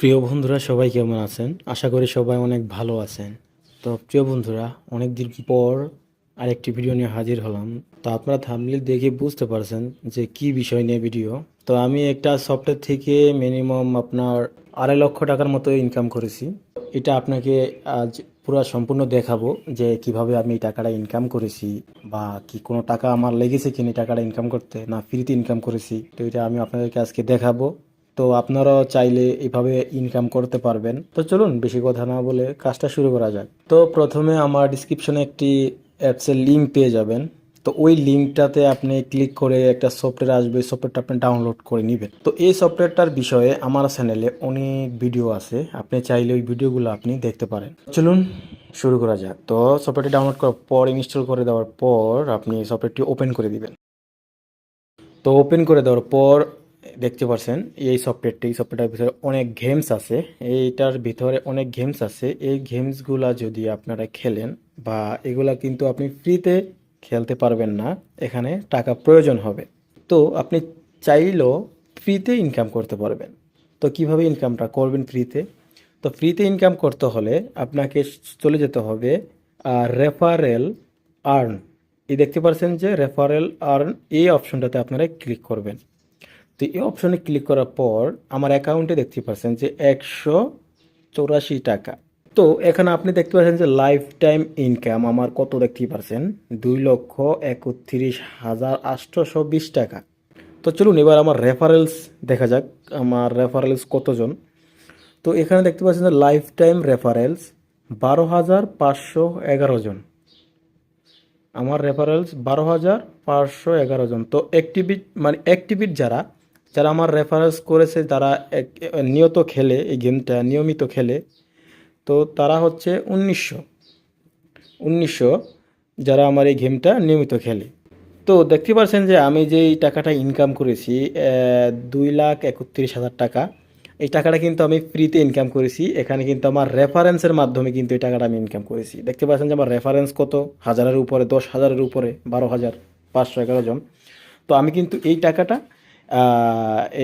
প্রিয় বন্ধুরা, সবাই কেমন আছেন? আশা করি সবাই অনেক ভালো আছেন। তো প্রিয় বন্ধুরা অনেক দিন পর আরেকটি ভিডিও নিয়ে হাজির হলাম। তো আপনারা থামলে দেখে বুঝতে পারছেন যে কি বিষয় নিয়ে ভিডিও। তো আমি একটা সফটওয়্যার থেকে মিনিমাম আপনার আড়াই লক্ষ টাকার মতো ইনকাম করেছি। এটা আপনাকে আজ পুরো সম্পূর্ণ দেখাবো যে কীভাবে আমি এই টাকাটা ইনকাম করেছি বা কি কোনো টাকা আমার লেগেছে কিনা টাকাটা ইনকাম করতে না ফ্রিতে ইনকাম করেছি। তো এটা আমি আপনাদেরকে আজকে দেখাবো। তো আপনারাও চাইলে এভাবে ইনকাম করতে পারবেন। তো চলুন, বেশি কথা না বলে কাজটা শুরু করা যাক। তো প্রথমে আমার ডিসক্রিপশনে একটি অ্যাপসের লিঙ্ক পেয়ে যাবেন। তো ওই লিঙ্কটাতে আপনি ক্লিক করে একটা সফটওয়্যার আসবে সফটওয়্যারটা আপনি ডাউনলোড করে নেবেন। তো এই সফটওয়্যারটার বিষয়ে আমার চ্যানেলে অনেক ভিডিও আছে। আপনি চাইলে ওই ভিডিওগুলো আপনি দেখতে পারেন। চলুন, শুরু করা যাক। তো সফটওয়্যারটি ডাউনলোড করার পর ইনস্টল করে দেওয়ার পর আপনি সফটওয়্যারটি ওপেন করে দিবেন। তো ওপেন করে দেওয়ার পর দেখতে পাচ্ছেন এই সফটওয়্যারটি এই সফটওয়্যারটার ভিতরে অনেক গেমস আছে। এইটার ভিতরে অনেক গেমস আছে। এই গেমসগুলা যদি আপনারা খেলেন বা এগুলা কিন্তু আপনি ফ্রিতে খেলতে পারবেন না, এখানে টাকা প্রয়োজন হবে। তো আপনি চাইলেও ফ্রিতে ইনকাম করতে পারবেন। তো কীভাবে ইনকামটা করবেন ফ্রিতে তো ফ্রিতে ইনকাম করতে হলে আপনাকে চলে যেতে হবে রেফারেল আর্ন এই দেখতে পাচ্ছেন যে রেফারেল আর্ন এই অপশনটাতে আপনারা ক্লিক করবেন। তো এই অপশনে ক্লিক করার পর আমার অ্যাকাউন্টে দেখতে পাচ্ছেন যে একশো চৌরাশি টাকা। তো এখানে আপনি দেখতে পাচ্ছেন যে লাইফ টাইম ইনকাম আমার কত দেখতে পাচ্ছেন দুই লক্ষ একত্রিশ হাজার আটশোশো বিশ টাকা। তো চলুন এবার আমার রেফারেলস দেখা যাক, আমার রেফারেলস কতজন। তো এখানে দেখতে পাচ্ছেন যে লাইফ টাইম রেফারেলস বারো হাজার পাঁচশো এগারো জন। আমার রেফারেলস বারো হাজার পাঁচশো এগারো জন। তো অ্যাক্টিভিট মানে অ্যাক্টিভিট যারা যারা আমার রেফারেন্স করেছে এক- নিয়ত খেলে এই গেমটা নিয়মিত খেলে। তো তারা হচ্ছে উনিশশো। উনিশশো যারা আমার এই গেমটা নিয়মিত খেলে। তো দেখতে পাচ্ছেন যে আমি যে এই টাকাটা ইনকাম করেছি দুই লাখ একত্রিশ হাজার টাকা, এই টাকাটা কিন্তু আমি ফ্রিতে ইনকাম করেছি। এখানে কিন্তু আমার রেফারেন্সের মাধ্যমে কিন্তু এই টাকাটা আমি ইনকাম করেছি। দেখতে পাচ্ছেন যে আমার রেফারেন্স কত? হাজারের উপরে, দশ হাজারের উপরে, বারো হাজার, পাঁচশো এগারো জন। তো আমি কিন্তু এই টাকাটা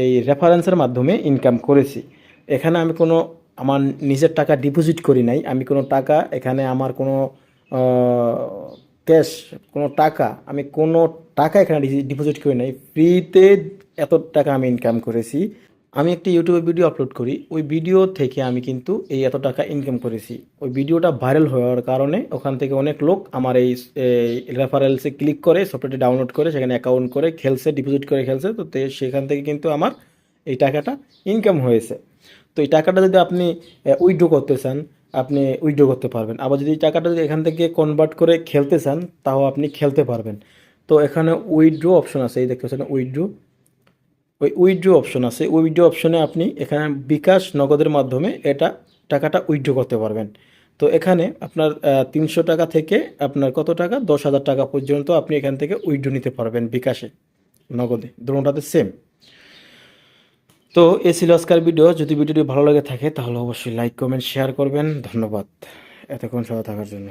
এই রেফারেন্সের মাধ্যমে ইনকাম করেছি। এখানে আমি কোনো, আমার নিজের টাকা ডিপোজিট করি নাই। আমি কোনো টাকা, এখানে আমার কোনো ক্যাশ কোনো টাকা, আমি কোনো টাকা এখানে ডিপোজিট করি নাই। ফ্রিতে এত টাকা আমি ইনকাম করেছি। আমি একটি ইউটিউবে ভিডিও আপলোড করি। ওই ভিডিও থেকে আমি কিন্তু এই এত টাকা ইনকাম করেছি। ওই ভিডিওটা ভাইরাল হওয়ার কারণে ওখান থেকে অনেক লোক আমার এই রেফারেলসে ক্লিক করে সফটওয়্যারটি ডাউনলোড করে, সেখানে অ্যাকাউন্ট করে, খেলছে ডিপোজিট করে খেলছে। তো সেখান থেকে কিন্তু আমার এই টাকাটা ইনকাম হয়েছে। তো এই টাকাটা যদি আপনি উইড্রো করতে চান, আপনি উইড্রো করতে পারবেন। আবার যদি টাকাটা যদি এখান থেকে কনভার্ট করে খেলতে চান, তাও আপনি খেলতে পারবেন। তো এখানে উইড্রো অপশন আছে, এই দেখতে পাচ্ছেন উইড্রো ওই উইথড্র অপশন আছে। ওই উইথড্র অপশনে আপনি এখানে বিকাশ নগদের মাধ্যমে এটা টাকাটা উইথড্র করতে পারবেন। তো এখানে আপনার তিনশো টাকা থেকে আপনার কত টাকা? দশ হাজার টাকা পর্যন্ত আপনি এখান থেকে উইথড্র নিতে পারবেন বিকাশে নগদে। দুটোটাতে সেম তো এ ছিল আজকের ভিডিও যদি ভিডিওটি ভালো লাগে থাকে, তাহলে অবশ্যই লাইক কমেন্ট শেয়ার করবেন। ধন্যবাদ। এতক্ষণ সবাই থাকার জন্য।